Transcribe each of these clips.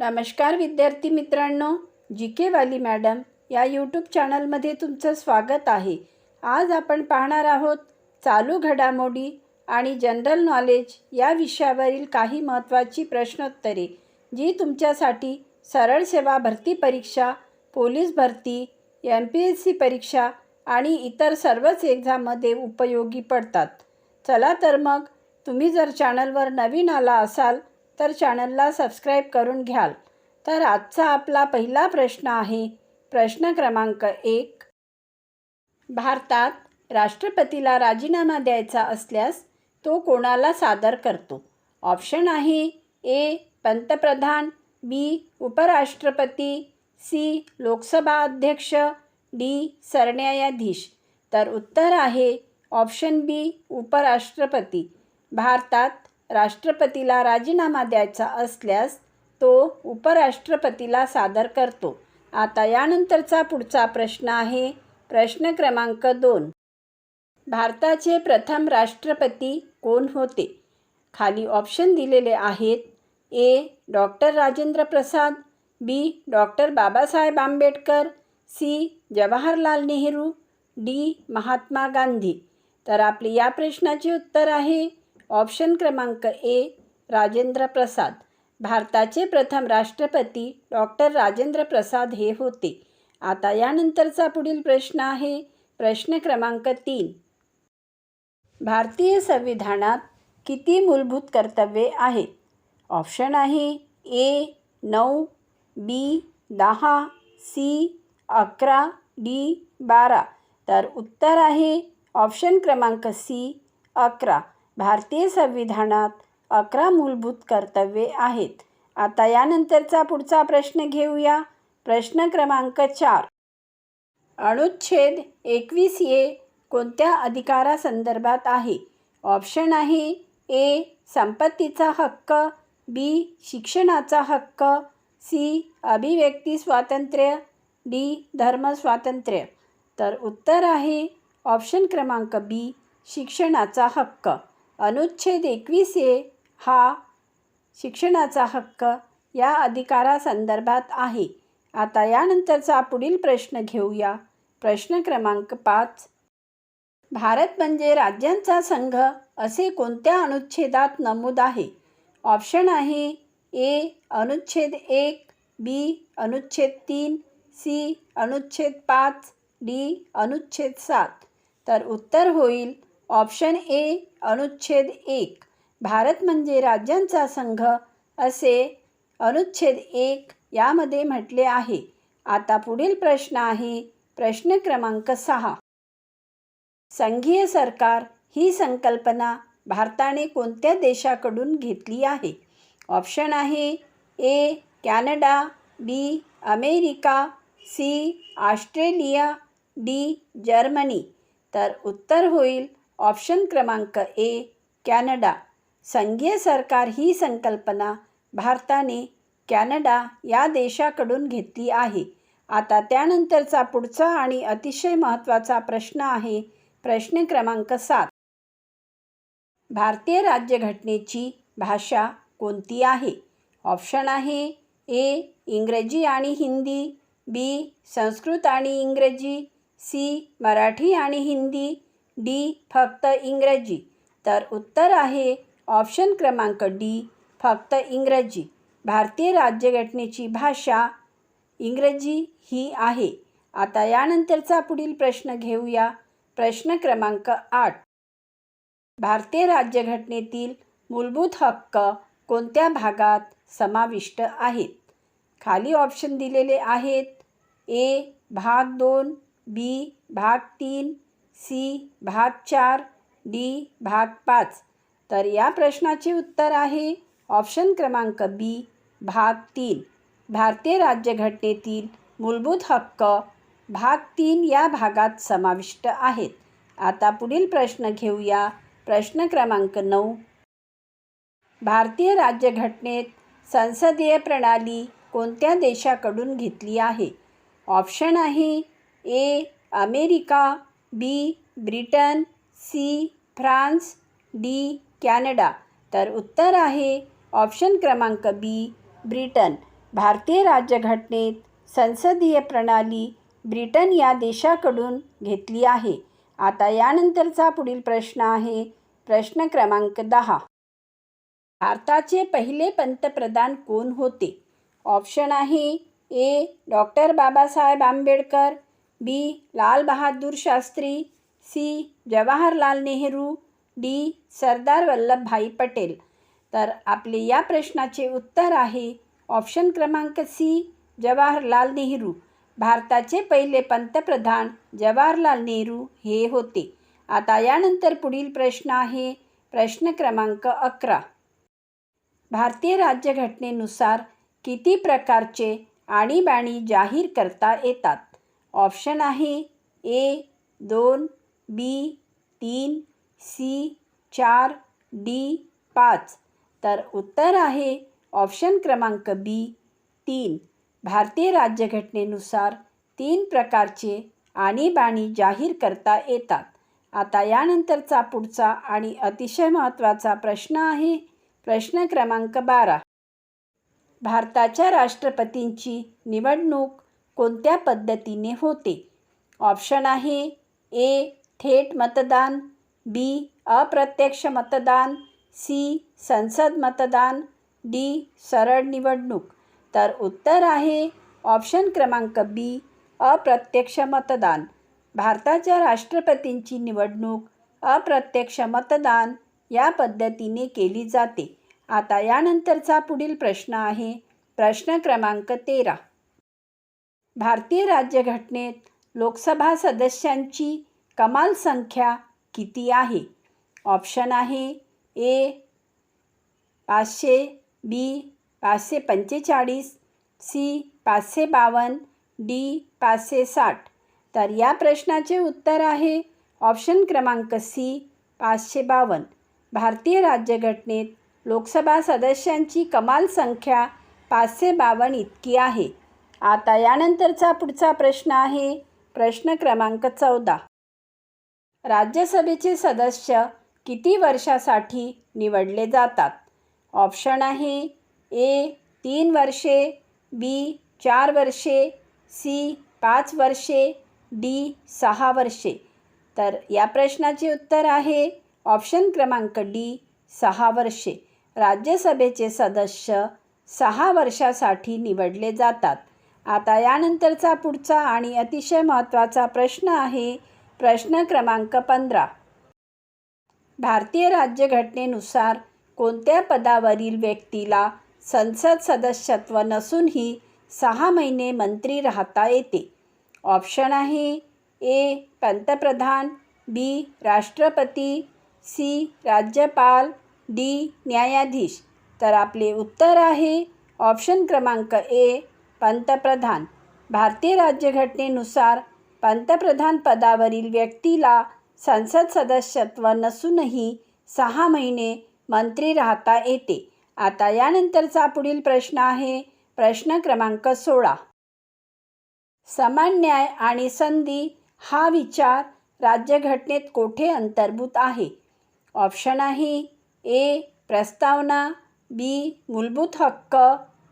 नमस्कार विद्यार्थी मित्रांनो जी के वाली मॅडम या यूट्यूब चॅनलमध्ये तुमचं स्वागत आहे. आज आपण पाहणार आहोत चालू घडामोडी आणि जनरल नॉलेज या विषयावरील काही महत्त्वाची प्रश्नोत्तरे जी तुमच्यासाठी सरळ सेवा भरती परीक्षा पोलीस भरती एम पी एस सी परीक्षा आणि इतर सर्वच एक्झाममध्ये उपयोगी पडतात. चला तर मग तुम्ही जर चॅनलवर नवीन आला असाल तर चॅनलला सबस्क्राईब करून घ्याल. तर आजचा आपला पहिला प्रश्न आहे प्रश्न क्रमांक एक. भारतात राष्ट्रपतीला राजीनामा द्यायचा असल्यास तो कोणाला सादर करतो? ऑप्शन आहे ए पंतप्रधान बी उपराष्ट्रपती सी लोकसभा अध्यक्ष डी सरन्यायाधीश. तर उत्तर आहे ऑप्शन बी उपराष्ट्रपती. भारतात राष्ट्रपतीला राजीनामा द्यायचा असल्यास तो उपराष्ट्रपतीला सादर करतो. आता यानंतरचा पुढचा प्रश्न आहे. प्रश्न क्रमांक दोन. भारताचे प्रथम राष्ट्रपती कोण होते? खाली ऑप्शन दिलेले आहेत. A. Doctor Rajendra Prasad B. Doctor Babasaheb Ambedkar C. Jawaharlal Nehru D. Mahatma Gandhi. तर आपले या प्रश्नाचे उत्तर आहे. ऑप्शन क्रमांक ए राजेंद्र प्रसाद. भारताचे प्रथम राष्ट्रपती डॉक्टर राजेंद्र प्रसाद हे होते. आता यानंतरचा पुढील प्रश्न आहे. प्रश्न क्रमांक तीन. भारतीय संविधानात किती मूलभूत कर्तव्ये आहेत? ऑप्शन आहे ए नऊ बी दहा सी अकरा डी बारा. तर उत्तर आहे ऑप्शन क्रमांक सी अकरा. भारतीय संविधानात अकरा मूलभूत कर्तव्ये आहेत. आता यानंतरचा पुढचा प्रश्न घेऊया. प्रश्न क्रमांक चार. अनुच्छेद एकवीस ए कोणत्या अधिकारासंदर्भात आहे? ऑप्शन आहे ए संपत्तीचा हक्क बी शिक्षणाचा हक्क सी अभिव्यक्ती स्वातंत्र्य डी धर्मस्वातंत्र्य तर उत्तर आहे ऑप्शन क्रमांक बी शिक्षणाचा हक्क. अनुच्छेद एकवीस ए हा शिक्षणाचा हक्क या अधिकारासंदर्भात आहे. आता यानंतरचा पुढील प्रश्न घेऊया. प्रश्न क्रमांक पाच. भारत म्हणजे राज्यांचा संघ असे कोणत्या अनुच्छेदात नमूद आहे? ऑप्शन आहे ए अनुच्छेद एक बी अनुच्छेद तीन सी अनुच्छेद पाच डी अनुच्छेद सात. तर उत्तर होईल ऑप्शन ए अनुच्छेद एक. भारत म्हणजे राज्यांचा संघ असे अनुच्छेद एक यामध्ये म्हटले आहे. आता पुढील प्रश्न आहे प्रश्न क्रमांक सहा. संघीय सरकार ही संकल्पना भारताने कोणत्या देशाकडून घेतली आहे? ऑप्शन आहे A Canada B America C Australia D Germany. तर उत्तर होईल ऑप्शन क्रमांक ए कॅनडा. संघीय सरकार ही संकल्पना भारताने कॅनडा या देशाकडून घेतली आहे. आता त्यानंतरचा पुढचा आणि अतिशय महत्त्वाचा प्रश्न आहे प्रश्न क्रमांक सात. भारतीय राज्यघटनेची भाषा कोणती आहे? ऑप्शन आहे ए इंग्रजी आणि हिंदी बी संस्कृत आणि इंग्रजी सी मराठी आणि हिंदी डी फक्त इंग्रजी. तर उत्तर आहे ऑप्शन क्रमांक डी फक्त इंग्रजी. भारतीय राज्यघटनेची भाषा इंग्रजी ही आहे. आता यानंतरचा पुढील प्रश्न घेऊया. प्रश्न क्रमांक आठ. भारतीय राज्यघटनेतील मूलभूत हक्क कोणत्या भागात समाविष्ट आहेत? खाली ऑप्शन दिलेले आहेत. ए भाग दोन बी भाग तीन सी भाग चार डी भाग पाच. तर या प्रश्नाचे उत्तर आहे ऑप्शन क्रमांक बी भाग तीन. भारतीय राज्यघटनेतील मूलभूत हक्क भाग तीन या भागात समाविष्ट आहेत. आता पुढील प्रश्न घेऊया. प्रश्न क्रमांक नऊ. भारतीय राज्यघटनेत संसदीय प्रणाली कोणत्या देशाकडून घेतली आहे? ऑप्शन आहे A America B Britain C France D Canada. तर उत्तर आहे ऑप्शन क्रमांक बी ब्रिटन. भारतीय राज्यघटनेत संसदीय प्रणाली ब्रिटन या देशाकडून घेतली आहे. आता यानंतरचा पुढील प्रश्न आहे. प्रश्न क्रमांक दहा. भारताचे पहिले पंतप्रधान कोण होते? ऑप्शन आहे A doctor Babasaheb Ambedkar B. Lal Bahadur Shastri C. Jawaharlal Nehru D. Sardar Vallabhbhai Patel. तर आपले या प्रश्नाचे उत्तर आहे ऑप्शन क्रमांक सी जवाहरलाल नेहरू. भारताचे पहिले पंतप्रधान जवाहरलाल नेहरू हे होते. आता यानंतर पुढील प्रश्न आहे प्रश्न क्रमांक अकरा. भारतीय राज्यघटनेनुसार किती प्रकारचे आणीबाणी जाहीर करता येतात? ऑप्शन आहे ए दोन बी तीन सी चार डी पाच. तर उत्तर आहे ऑप्शन क्रमांक बी तीन. भारतीय राज्यघटनेनुसार तीन प्रकारचे आणीबाणी जाहीर करता येतात. आता यानंतरचा पुढचा आणि अतिशय महत्त्वाचा प्रश्न आहे. प्रश्न क्रमांक बारा. भारताच्या राष्ट्रपतींची निवडणूक कोणत्या पद्धतीने होते? ऑप्शन आहे ए थेट मतदान बी अप्रत्यक्ष मतदान सी संसद मतदान डी सरळ निवडणूक. तर उत्तर आहे ऑप्शन क्रमांक बी अप्रत्यक्ष मतदान. भारताच्या राष्ट्रपतींची निवडणूक अप्रत्यक्ष मतदान या पद्धतीने केली जाते. आता यानंतरचा पुढील प्रश्न आहे प्रश्न क्रमांक तेरा. भारतीय राज्यघटनेत लोकसभा सदस्यांची कमाल संख्या किती आहे? ऑप्शन आहे ए पाचशे बी पाचशे पंचेचाळीस सी पाचशे बावन्न डी पाचशे साठ. तर या प्रश्नाचे उत्तर आहे ऑप्शन क्रमांक सी पाचशे बावन्न. भारतीय राज्यघटनेत लोकसभा सदस्यांची कमाल संख्या पाचशे बावन्न इतकी आहे. आता यानंतरचा पुढचा प्रश्न आहे प्रश्न क्रमांक चौदा. राज्यसभेचे सदस्य किती वर्षासाठी निवडले जातात? ऑप्शन आहे ए तीन वर्षे बी चार वर्षे सी पाच वर्षे डी सहा वर्षे. तर या प्रश्नाचे उत्तर आहे ऑप्शन क्रमांक डी सहा वर्षे. राज्यसभेचे सदस्य सहा वर्षासाठी निवडले जातात. आता यानंतरचा पुढचा आणि अतिशय महत्त्वाचा प्रश्न आहे प्रश्न क्रमांक पंधरा. भारतीय राज्यघटनेनुसार कोणत्या पदावरील व्यक्तीला संसद सदस्यत्व नसूनही सहा महिने मंत्री राहता येते? ऑप्शन आहे ए पंतप्रधान बी राष्ट्रपती सी राज्यपाल डी न्यायाधीश. तर आपले उत्तर आहे ऑप्शन क्रमांक ए पंतप्रधान. भारतीय राज्यघटनेनुसार पंतप्रधान पदावरील व्यक्तीला संसद सदस्यत्व नसूनही सहा महिने मंत्री राहता येते. आता यानंतरचा पुढील प्रश्न आहे प्रश्न क्रमांक सोळा. समान न्याय आणि संधी हा विचार राज्यघटनेत कोठे अंतर्भूत आहे? ऑप्शन आहे ए प्रस्तावना बी मूलभूत हक्क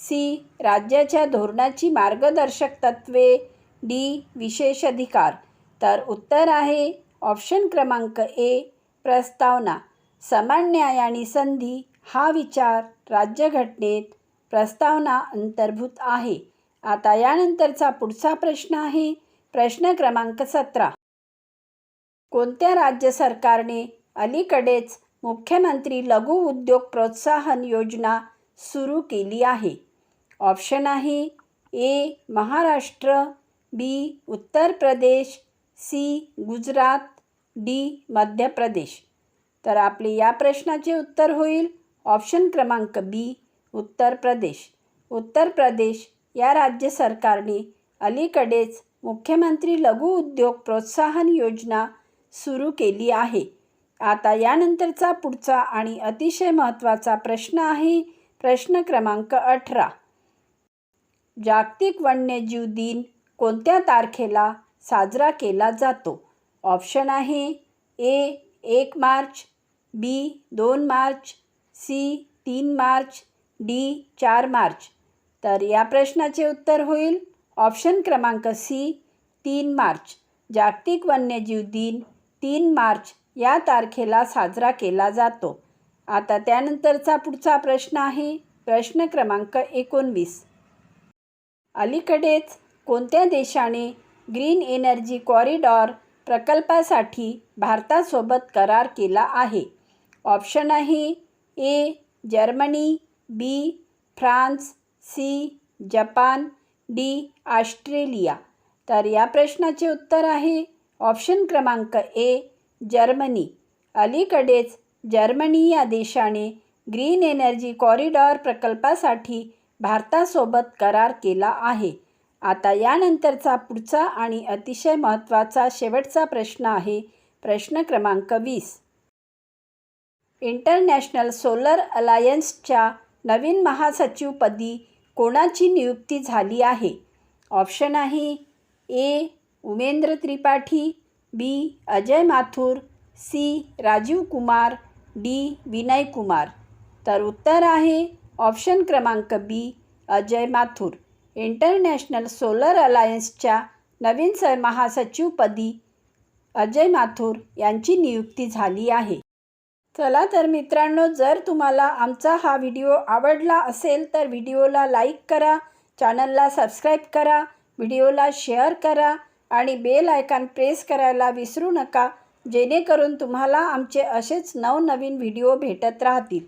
सी. राज्याच्या धोरणाची मार्गदर्शक तत्त्वे डी. विशेष अधिकार तर उत्तर आहे ऑप्शन क्रमांक ए प्रस्तावना. समान न्याय आणि संधी हा विचार राज्यघटनेत प्रस्तावना अंतर्भूत आहे. आता यानंतरचा पुढचा प्रश्न आहे प्रश्न क्रमांक सतरा. कोणत्या राज्य सरकारने अलीकडेच मुख्यमंत्री लघु उद्योग प्रोत्साहन योजना सुरू केली आहे? ऑप्शन आहे ए महाराष्ट्र बी उत्तर प्रदेश सी गुजरात डी मध्य प्रदेश. तर आपले या प्रश्नाचे उत्तर होईल. ऑप्शन क्रमांक बी उत्तर प्रदेश. उत्तर प्रदेश या राज्य सरकारने अलीकडेच मुख्यमंत्री लघु उद्योग प्रोत्साहन योजना सुरू केली आहे. आता यानंतरचा पुढचा आणि अतिशय महत्त्वाचा प्रश्न आहे प्रश्न क्रमांक अठरा. जागतिक वन्यजीव दिन कोणत्या तारखेला साजरा केला जातो? ऑप्शन आहे ए एक मार्च बी दोन मार्च सी तीन मार्च डी चार मार्च. तर या प्रश्नाचे उत्तर होईल. ऑप्शन क्रमांक सी तीन मार्च. जागतिक वन्यजीव दिन तीन मार्च या तारखेला साजरा केला जातो. आता त्यानंतरचा पुढचा प्रश्न आहे. प्रश्न क्रमांक एकोणवीस. अलीकडेच कोणत्या देशाने ग्रीन एनर्जी कॉरिडॉर प्रकल्पासाठी भारतासोबत करार केला आहे? ऑप्शन आहे A Germany B France C Japan D Australia. तर या प्रश्नाचे उत्तर आहे ऑप्शन क्रमांक ए जर्मनी. अलीकडेच जर्मनी या देशाने ग्रीन एनर्जी कॉरिडॉर प्रकल्पासाठी भारतासोबत करार केला आहे. आता यानंतरचा पुढचा आणि अतिशय महत्त्वाचा शेवटचा प्रश्न आहे प्रश्न क्रमांक वीस. इंटरनॅशनल सोलर अलायन्सच्या नवीन महासचिवपदी कोणाची नियुक्ती झाली आहे? ऑप्शन आहे A. Umendra Tripathi B. Ajay Mathur C. Rajiv Kumar D. Vinay Kumar. तर उत्तर आहे ऑप्शन क्रमांक B Ajay Mathur. International solar अलायन्सच्या नवीन स महासचिवपदी अजय माथुर यांची नियुक्ती झाली आहे. चला तर मित्रांनो जर तुम्हाला आमचा हा व्हिडिओ आवडला असेल तर व्हिडिओला लाईक करा चॅनलला सबस्क्राईब करा व्हिडिओला शेअर करा आणि बेल आयकॉन प्रेस करायला विसरू नका जेणेकरून तुम्हाला आमचे असेच नवनवीन व्हिडिओ भेटत राहतील.